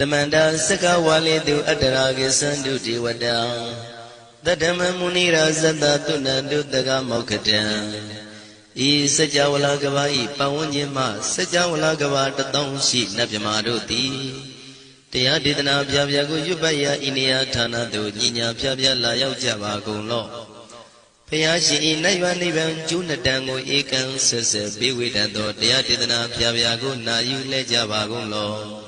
တမန္တာစကဝါလေတုအတ္တရာကိသန္တုဒေဝတံတတ္တမမုနိရာဇတတုဏ္တုတကမောက္ခတံဤစကြဝဠာကဘာဤပဝန်းကျင်မှစကြဝဠာကဘာတသောရှိနတ်မြမာတို့သည်တရားဒေသနာပြပြကိုရွတ်ပတ်ရာဤနေရာဌာနသို့ညီညာပြပြလာရောက်ကြပါကုန်လော့ဖျားရှင်ဤနတ်ရွာနိဗ္ဗာန်ကျိုးနှစ်တန်ကိုဧကံဆက်ဆက်ပေးဝေတတ်သောတရားဒေသနာပြပြကိုနာယူလဲကြပါကုန်လော့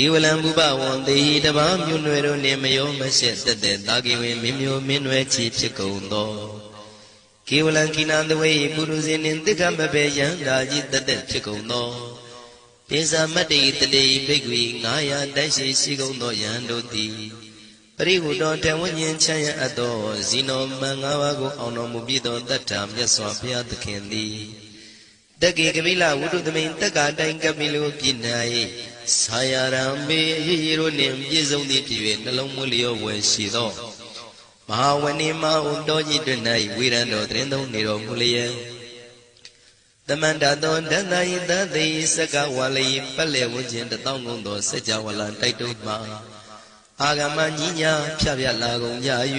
ကေဝလံဘုပဝံတေဟိတပားမြို့နွယ်တို့နှင့်မယောမရှက်တက်တဲ့တာကေဝင်မင်းမျိုးမင်းနွယ်ချီဖြစ်ကုန်သောကေဝလံကိနံတဝေပုရုဇဉ်နှင့်တိက္ခမဘေယံဓာကြီးတက်တဲ့ဖြစ်ကုန်သောပိဇာမတ္တိတတေဘိက္ခွေ900တိုက်ရှိရှိကုန်သောယံတို့သည်ပရိဟုတော်တဝဉ္ဉ္ချမ်းရအပ်သောဇီနောမံ၅ပါးကိုအောင်တော်မူပြီးသောတတ္ထာမြတ်စွာဘုရားသခင်သည်တက္ကေကပိလဝုဒ္ဓသမိန်တက္ကာတိုင်ကပိလုပြည်၌ ဆာယရံမေအရေးရတို့နှင့်ပြည့်စုံသည့်ဖြစ်၍နှလုံးမွေးလျော်ဝယ်ရှိသောမဟာဝဏိမဟုတော်ကြီးတွင်၌ဝေရန်တော်တရင်သုံးနေတော်မူလျက်တမန္တသောဒန္တယိသတိစကဝါလိပက်လေဝခြင်းတသောင်းကုန်သောစัจ java လတိုက်တုမှာအာဂမညီညာဖြတ်ပြလာကုန်ကြ၍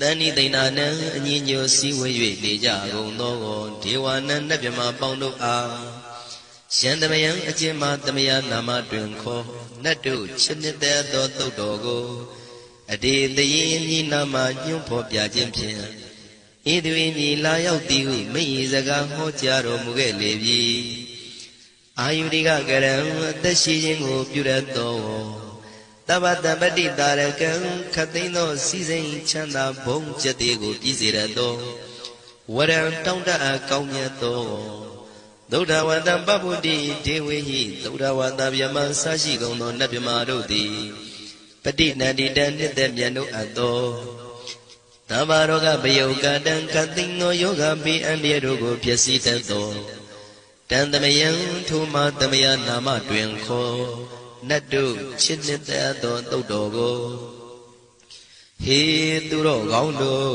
တဏိသိဏနံအညီညွတ်စည်းဝေး၍နေကြကုန်သောဒေဝနံနတ်မြမပေါင်းတို့အား ရှန္တမယံအကျဉ်းမှတမယနာမတွင်ခေါ်နတ်တို့ချစ်နှစ်သက်သောတုတ်တော်ကိုအတေတရင်မြည်နာမညွှန်ဖော်ပြခြင်းဖြင့်ဣဒွေမြည်လာရောက်သည်ဟုမိဤစကားဟောကြားတော်မူခဲ့လေပြီအာယုရိကကရံအသက်ရှိခြင်းကိုပြုရသောတပ္ပတပတိတာရကံခသိန်းသောစီစိန်ချမ်းသာဘုံကျက်သေးကိုပြည့်စေရသောဝရံတောင်းတအပ်ကောင်းမြတ်သော သုဒ္ဓဝတ္တပပ္ပုတိဒေဝေဟိသုဒ္ဓဝတ္တဗျမဆရှိကုန်သောနတ်မြမာတို့သည်ပฏิနန္တိတံနှစ်သက်မြတ်တို့အပ်သောသဗ္ဗရောဂပယုတ်ကတံကသိင်သောယောဂပိအန္တရာတို့ကိုဖြစ်စည်းတတ်သောတန်တမယံထိုမတမယနာမတွင်ခေါ်နတ်တို့ချစ်နှစ်သက်သောတုတ်တော်ကိုဟေသူတော်ကောင်းတို့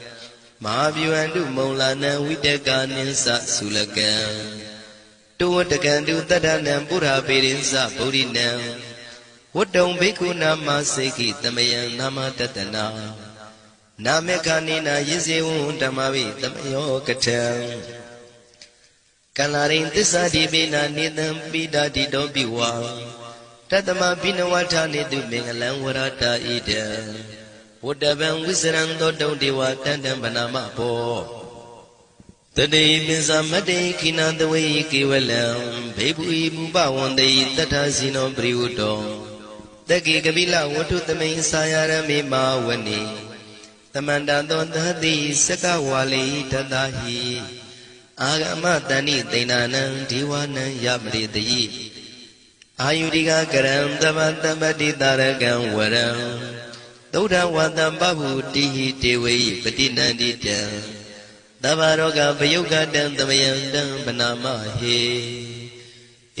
မဟာဗျူဟန္တုမုံလာနံဝိတကာနိသသုလကံတောဝတကံတုတတ္ထနံပုရပေရိသဗုဒိနံဝတ္တုံဘိက္ခုနာမစေကိတမယံနာမတတနာနာမေခာနိနာယဇေဝံဓမ္မဝိတမယောကထံကလရိန်သစ္စာတိပိနာနေတံပိတာတိတောပိဝါတတမပိနဝဋ္ဌာနေတုမင်္ဂလံဝရတာဣဒံ ဝတ္တဗံဝိစရံသောတုံဒေဝတန္တံဗနာမဘောတတိပိစမတေခိနတဝေကေဝလံဘေဘူဤမူပဝန္တေတထစီနောပရိဝတ္တောတက္ကေကပိလဝတ္ထုသမိန်စာယရမေမာဝနေသမန္တသောသတိစကဝါလိတတဟိအာဂမတဏိသိဏနံဒီဝနံယပရိတိအာယုရိကကရံတမတမတိတာရကံဝရံ သုဒ္ဓဝတံပဗုတိဟိတေဝေပတိနန္တိတံသဗ္ဗရောဂပယုတ်ကတံသမယံတံဗနာမဟေ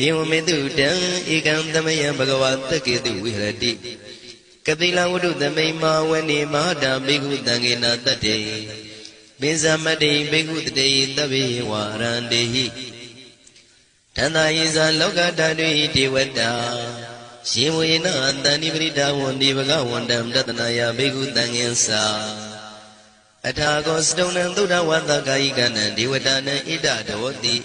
ဧဝမေတုတံဧကံသမယံဘဂဝတက္ကေတုဝိဟရတိကတိလဝတ္ထုသမိန်မာဝနေမဟာတံဘေကုတံကေနတတ္တေပိဇမတိဘေကုတတေတဗ္ဗေဝရန္တေဟိတန္တာယေဇာလောကဓာတုဟိဒေဝတာ ရှင်ဝေနတန်တိပရိဒါဝန္ဒီဘဂဝန္တံတတနာယဘေကုတံငင်္စာအထာကောစတုံနံသုဒ္ဓဝတ္တကာယိကနံဒေဝတာနံဣဒဒေဝတိ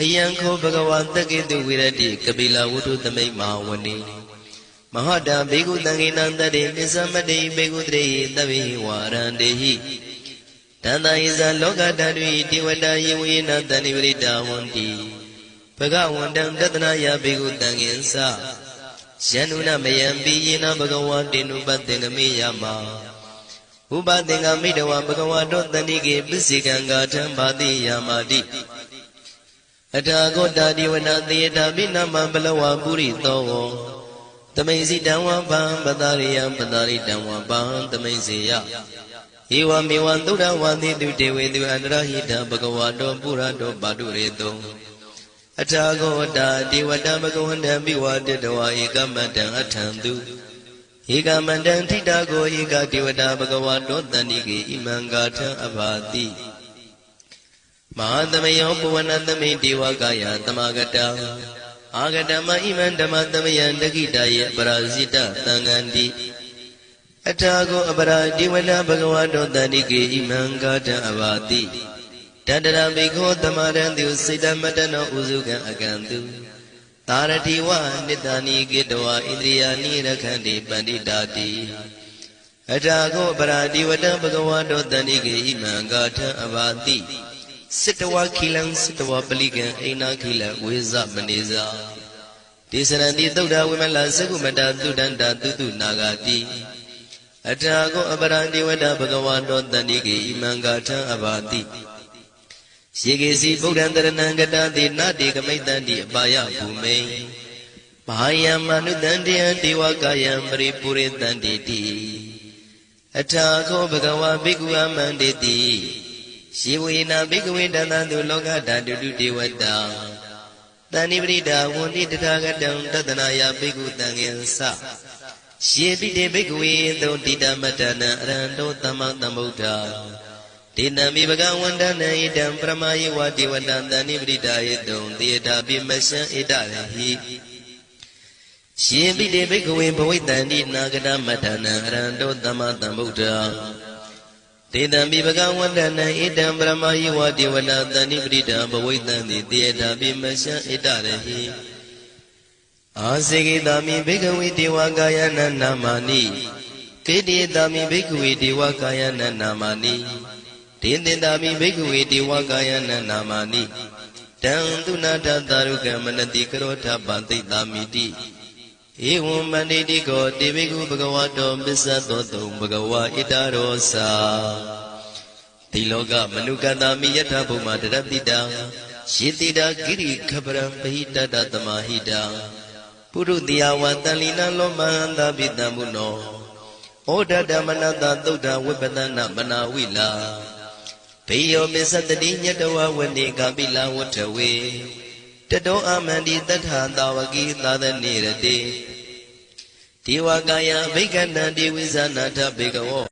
အယံခောဘဂဝါတက္ကေတုဝိရတိကပိလဝုထုသမိတ်မဟာဝနေမဟာတံဘေကုတံငေနံတတေပစ္စမတိဘေကုတရေတဗေဝါရန္တေဟိတန္တယဇလောကတတုဒေဝတာယေဝေနတန်တိပရိဒါဝန္တိဘဂဝန္တံတတနာယဘေကုတံငင်္စာ ယန္နုနမယံပိယေနဘဂဝါတေနုပတေနမေယမဥပသင်္ကမိတဝဘဂဝါတောတဏိကေပစ္စေကံဂါထံဘာတိယာမာတိအထာဂောတာဒီဝနာသေယတာပိနမံဘလဝပုရိသောဝံသမိန်စီတံဝပံပတာရိယံပတာရိတံဝပံသမိန်စေယဧဝမေဝံသုဒ္ဓဝါတိတုတေဝေတုအန္တရဟိတဘဂဝါတောပုရတောပါတုရေတုံ အထာဂောတာဒေဝတံဘဂဝန္တံပိဝါတတဝါဧကမတံအထံတုဧကမတံထိတာကိုဧကဒေဝတာဘဂဝါတောတဏိကေဣမံဂါထံအဘာတိမဟာသမယောပဝနသမိဒေဝကာယသမဂတံအာဂတမဣမံဓမ္မသမယံတကိတယေပရာဇိတသံဃန္တိအထာကိုအပရာဒေဝတာဘဂဝါတောတဏိကေဣမံဂါထံအဘာတိ တတရဘိခောသမရံတုစိတမတနောဥစုကံအကံတုသာရတိဝနိတဏီကေတဝဣန္ဒြိယာနိရခန္တိပန္တိတာတိအထာကိုပရာဒီဝတံဘဂဝါတောတန္တိကေဣမံဂါထံအဘာတိစစ်တဝခိလံစစ်တဝပလိကံအိနာခိလဝေဇမနေဇာဒေသရတိသုဒ္ဓဝိမလသကုမတသုဒန္တာတုတုနာဂာတိအထာကိုအပရာဒီဝတဘဂဝါတောတန္တိကေဣမံဂါထံအဘာတိ ရေကေစီဗုဒ္ဓံတရဏံကတတိနာတိကမိတ္တန္တိအပါယဘူမိန်ဘာယံမနုတန္တယဒေဝကာယံပရိပုရိတန္တိတိအထာခောဘဂဝါဘိက္ခုအမန္တိတိယေဝေနာဘိက္ခဝေတသံသူလောကဓာတုတုဒေဝတာတဏိပရိဒါဝန္တိတထာဂတံတတနာယဘိက္ခုတံငင်္စယေပိတေဘိက္ခဝေသောတိတမတ္တနံအရဟံတောသမ္မာသမ္ဗုဒ္ဓ ဒေနမိဘဂဝန္တနံဣတံပရမယေဝဒေဝတံတဏိပရိဒါယေတုံတေတာပိမရှံဣတရဟိရှင်ပိတေဘိက္ခဝေဘဝိတန္တိနာဂတမတ္တနံအရဟံတောသမ္မာသမ္ဗုဒ္ဓတေတံမိဘဂဝန္တနံဣတံပရမယေဝဒေဝနာတဏိပရိဒံဘဝိတံတိတေတာပိမရှံဣတရဟိအာစေကိတာမိဘိကဝေဒေဝကာယနာနာမာနိကေတိတာမိဘိကဝေဒေဝကာယနာနာမာနိ ဒေသင်တာမိဘိကဝေဒေဝကာယနာနာမာနိတံသူနာထသာရုကမနတိကရောထပံသိတာမိတိဧဝံမန္တိတိကောတေဘိကုဘဂဝါတောပစ္စသောတုံဘဂဝါဣတရောစာဒီလောကမနုကတမိယထဘုံမာတရတိတံယေတိတာကိရိခပရံပဟိတတသမာဟိတံပုရုတိယဝတန်လီနလောမဟန္တာပိတံဘုနောဩဒဓမ္မနတသုဒ္ဓဝိပဒနာမနာဝိလာ ဘေယောပစ္စတတိညတဝဝနေကပိလဝထဝေတတောအမန္တိတထာတာဝကိသာသနေရတိဒေဝကာယဘိက္ခဏံဒေဝိဇာနာထဘေကဝော